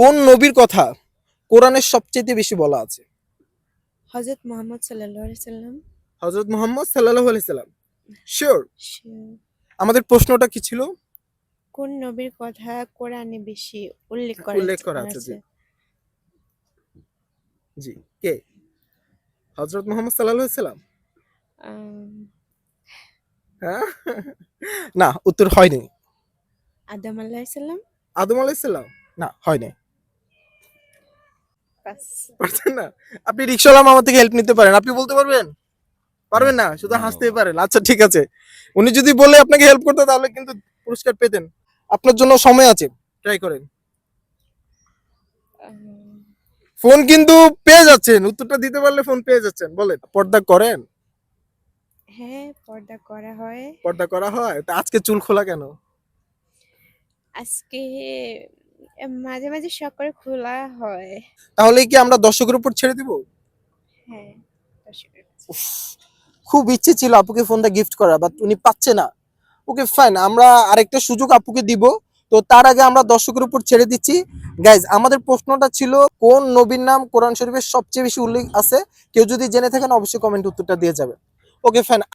কোন নবীর কথা কোরআনের সবচেয়ে বেশি বলা আছে? হজরত মোহাম্মদ সাল্লাহ সাল্লাম। হজরত মোহাম্মদ সাল্লাহ আলাইসাল্লাম শিওর আমাদের প্রশ্নটা কি ছিল? কোন নবীর কথা কোরআনে বেশি উল্লেখ করা উল্লেখ করা আছে, জি। জি কে? হজরত মোহাম্মদ সাল্লাহ সাল্লাম? হ্যাঁ? না উত্তর হয়নি। আদম আল্লাহ সাল্লাম আদম আলাইসাল্লাম না হয়নি। পারছেন না। আপনি রিক্সাওয়ালা মামা থেকে হেল্প নিতে পারেন আপনি বলতে পারবেন? পারবেন না শুধু হাসতেই পারেন। আচ্ছা ঠিক আছে। উনি যদি বলে আপনাকে হেল্প করতে তাহলে কিন্তু পুরস্কার পেতেন। আপনার জন্য সময় আছে ট্রাই করেন। ফোন কিন্তু পেয়ে যাচ্ছেন উত্তরটা দিতে পারলে ফোন পেয়ে যাচ্ছেন বলেন। পর্দা করেন? হ্যাঁ পর্দা করা হয়। পর্দা করা হয়? তা আজকে চুল খোলা কেন? আজকে মাঝে মাঝে শখ করে খোলা হয়। তাহলে কি আমরা দর্শকের উপর ছেড়ে দিব? হ্যাঁ দর্শকের উফ, খুব ইচ্ছে ছিল আপুকে ফোনটা গিফট করা বাট উনি পাচ্ছে না। ওকে ফাইন আমরা আরেকটা সুযোগ আপুকে দিব। তো তার আগে আমরা দর্শকের উপর ছেড়ে দিচ্ছি। গাইজ আমাদের প্রশ্নটা ছিল কোন নবীর নাম কোরআন শরীফের সবচেয়ে বেশি উল্লেখ আছে? কেউ যদি জেনে থাকেন অবশ্যই কমেন্ট উত্তরটা দিয়ে যাবে ওকে ফাইন